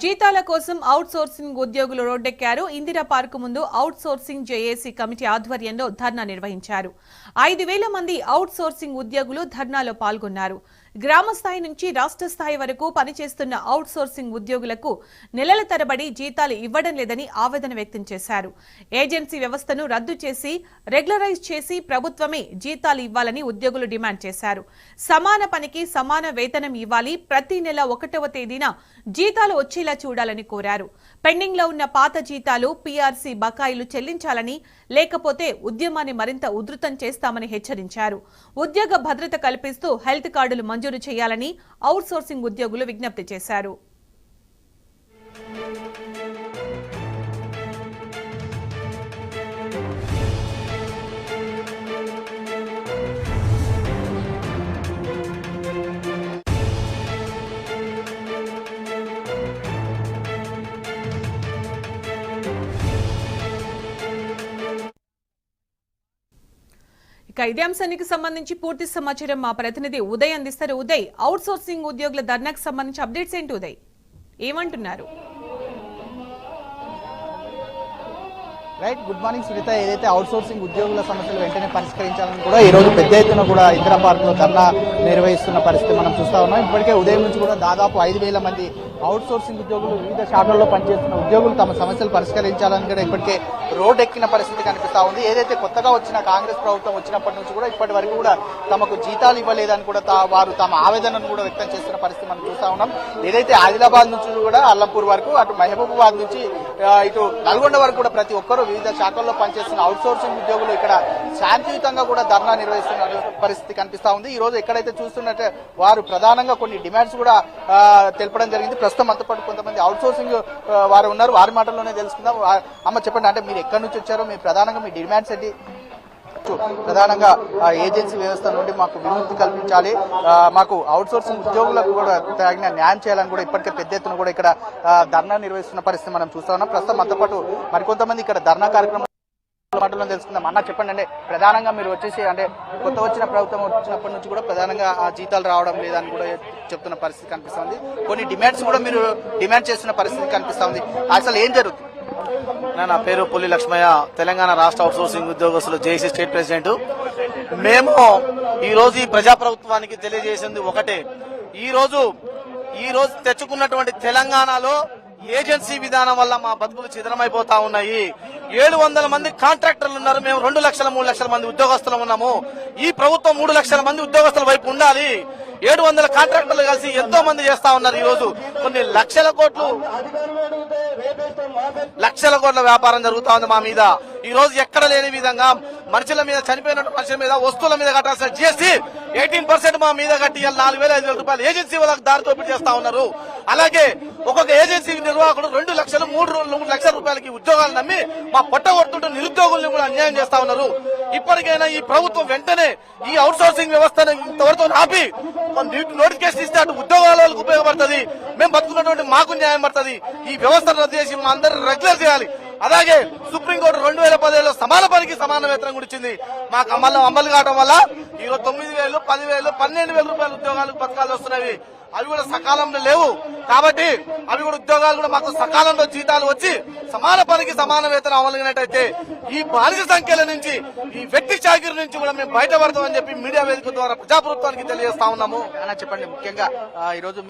జీతాల కోసం out sourcing ఉద్యోగులు రోడ్డెక్కారు. ఇందిరా పార్క్ ముందు అవుట్ సోర్సింగ్ జేఏసీ కమిటీ ఆధ్వర్యంలో ధర్నా నిర్వహించారు. ఐదు వేల మంది అవుట్ సోర్సింగ్ ఉద్యోగులు ధర్నాలో పాల్గొన్నారు. గ్రామ స్థాయి నుంచి రాష్ట్ర స్థాయి వరకు పనిచేస్తున్న అవుట్ సోర్సింగ్ ఉద్యోగులకు నెలల తరబడి జీతాలు ఇవ్వడం లేదని ఆవేదన వ్యక్తం చేశారు. ఏజెన్సీ వ్యవస్థను రద్దు చేసి రెగ్యులరైజ్ చేసి ప్రభుత్వమే జీతాలు ఇవ్వాలని ఉద్యోగులు డిమాండ్ చేశారు. సమాన పనికి సమాన వేతనం ఇవ్వాలి. ప్రతి నెల ఒకటవ తేదీన జీతాలు వచ్చేలా చూడాలని కోరారు. పెండింగ్లో ఉన్న పాత జీతాలు పీఆర్సీ బకాయిలు చెల్లించాలని లేకపోతే ఉద్యమాన్ని మరింత ఉధృతం చేస్తామని హెచ్చరించారు. ఉద్యోగ భద్రత కల్పిస్తూ హెల్త్ కార్డులు మంజూరు చేయాలని అవుట్ సోర్సింగ్ ఉద్యోగులు విజ్ఞప్తి చేశారు. ఇక ఇదే అంశానికి సంబంధించి పూర్తి సమాచారం మా ప్రతినిధి ఉదయ్ అందిస్తారు. ఉదయ్ అవుట్ సోర్సింగ్ ఉద్యోగుల ధర్నాకు సంబంధించి అప్డేట్స్ ఏంటి ఉదయ్? ఏమంటున్నారు? రైట్ గుడ్ మార్నింగ్ సునీత ఏదైతే అవుట్ సోర్సింగ్ ఉద్యోగుల సమస్యలు వెంటనే పరిష్కరించాలని కూడా ఈ రోజు పెద్ద ఎత్తున కూడా ఇందిరా పార్క్లో ధర్నా నిర్వహిస్తున్న పరిస్థితి మనం చూస్తా ఉన్నాం. ఇప్పటికే ఉదయం నుంచి కూడా దాదాపు ఐదు వేల మంది అవుట్ సోర్సింగ్ ఉద్యోగులు వివిధ శాఖల్లో పనిచేస్తున్న ఉద్యోగులు తమ సమస్యలు పరిష్కరించాలని కూడా ఇప్పటికే రోడ్ ఎక్కిన పరిస్థితి కనిపిస్తా ఉంది. ఏదైతే కొత్తగా వచ్చిన కాంగ్రెస్ ప్రభుత్వం వచ్చినప్పటి నుంచి కూడా ఇప్పటి వరకు కూడా తమకు జీతాలు ఇవ్వలేదని కూడా తా- వారు తమ ఆవేదనను కూడా వ్యక్తం చేస్తున్న పరిస్థితి మనం చూస్తా ఉన్నాం. ఏదైతే ఆదిలాబాద్ నుంచి కూడా అల్లంపూర్ వరకు అటు మహబూబాబాద్ నుంచి ఇటు నల్గొండ వరకు కూడా ప్రతి ఒక్కరూ వివిధ శాఖల్లో పనిచేస్తున్న అవుట్ సోర్సింగ్ ఉద్యోగులు ఇక్కడ శాంతియుతంగా కూడా ధర్నా నిర్వహిస్తున్న పరిస్థితి కనిపిస్తా ఉంది. ఈ రోజు ఎక్కడైతే చూస్తున్నట్టే వారు ప్రధానంగా కొన్ని డిమాండ్స్ కూడా తెలపడం జరిగింది. ప్రస్తుతం అంతా పాటు కొంతమంది అవుట్ సోర్సింగ్ వారు ఉన్నారు. వారి మాటల్లోనే తెలుసుకుందాం. అమ్మ చెప్పండి అంటే మీరు ఎక్కడి నుంచి వచ్చారో మీ ప్రధానంగా మీ డిమాండ్స్ ఏంటి? ప్రధానంగా ఏజెన్సీ వ్యవస్థ నుండి మాకు విముక్తి కల్పించాలి. మాకు అవుట్ సోర్సింగ్ ఉద్యోగులకు కూడా తగిన న్యాయం చేయాలని కూడా ఇప్పటికే పెద్ద ఎత్తున కూడా ఇక్కడ ధర్నా నిర్వహిస్తున్న పరిస్థితి మనం చూస్తా ఉన్నాం. ప్రస్తుతం మనతో పాటు మరికొంతమంది ఇక్కడ ధర్నా కార్యక్రమం మాటల్లో తెలుసుకుందాం. అన్న చెప్పండి అంటే ప్రధానంగా మీరు వచ్చేసి అంటే కొత్త వచ్చిన ప్రభుత్వం వచ్చినప్పటి నుంచి కూడా ప్రధానంగా ఆ జీతాలు రావడం లేదని కూడా చెప్తున్న పరిస్థితి కనిపిస్తుంది కొన్ని డిమాండ్స్ కూడా మీరు డిమాండ్ చేస్తున్న పరిస్థితి కనిపిస్తుంది అసలు ఏం జరుగుతుంది? నా నా పేరు పుల్లి లక్ష్మయ్య. తెలంగాణ రాష్ట్ర అవుట్సోర్సింగ్ ఉద్యోగస్తులు జేసీ స్టేట్ ప్రెసిడెంట్. మేము ఈ రోజు ఈ ప్రజాప్రభుత్వానికి తెలియజేసింది ఒకటే. ఈ రోజు ఈ రోజు తెచ్చుకున్నటువంటి తెలంగాణలో ఏజెన్సీ విధానం వల్ల మా బతుకులు చిదరమైపోతా ఉన్నాయి. ఏడు వందల మంది కాంట్రాక్టర్లు ఉన్నారు. మేము రెండు లక్షల మూడు లక్షల మంది ఉద్యోగస్తులు ఉన్నాము. ఈ ప్రభుత్వం మూడు లక్షల మంది ఉద్యోగస్తుల వైపు ఉండాలి. ఏడు వందల కాంట్రాక్టర్లు కలిసి ఎంతో మంది చేస్తా ఉన్నారు ఈ రోజు కొన్ని లక్షల కోట్లు లక్షల కోట్ల వ్యాపారం జరుగుతా ఉంది మా మీద. ఈ రోజు ఎక్కడ లేని విధంగా మనుషుల మీద చనిపోయిన మనుషుల మీద వస్తువుల మీద కట్టాల్సిన జిఎస్టీ ఎయిటీన్ పర్సెంట్ మా మీద కట్టి నాలుగు వేల ఐదు వేల రూపాయలు ఏజెన్సీ వాళ్ళకి దారి చేస్తా ఉన్నారు. అలాగే ఒక్కొక్క ఏజెన్సీ నిర్వాహకుడు రెండు లక్షలు మూడు మూడు లక్షల రూపాయలకి ఉద్యోగాలు నమ్మి మా పొట్ట నిరుద్యోగుల్ని కూడా అన్యాయం చేస్తా ఉన్నారు. ఇప్పటికైనా ఈ ప్రభుత్వం వెంటనే ఈ అవుట్ సోర్సింగ్ వ్యవస్థను ఇంతవరకు ఆపి నోటిఫికేషన్ ఇస్తే అటు ఉద్యోగాల వాళ్ళకు ఉపయోగపడుతుంది. మేము బతుకున్నటువంటి మాకు న్యాయం పడుతుంది. ఈ వ్యవస్థను రద్దు చేసి మా అందరూ రెగ్యులర్ చేయాలి. అలాగే సుప్రీంకోర్టు రెండు వేల పదిహేడులో సమాన పనికి సమాన వేతనం కూడా ఇచ్చింది. మాకు అమలు అమలు కావడం వల్ల ఈరోజు తొమ్మిది వేలు పదివేలు పన్నెండు వేల రూపాయల ఉద్యోగాలు పథకాలు వస్తున్నాయి. అవి కూడా సకాలంలో లేవు. కాబట్టి అవి కూడా ఉద్యోగాలు కూడా మాకు సకాలంలో జీతాలు వచ్చి సమాన పనికి సమాన వేతనం అమలుగినట్టయితే ఈ బాలిక సంఖ్యల నుంచి ఈ వ్యక్తి చాకిరి నుంచి కూడా మేము బయటపడతామని చెప్పి మీడియా వేదిక ద్వారా ప్రజాప్రభుత్వానికి తెలియజేస్తా ఉన్నాము. అని చెప్పండి ముఖ్యంగా ఆ, ఈ రోజు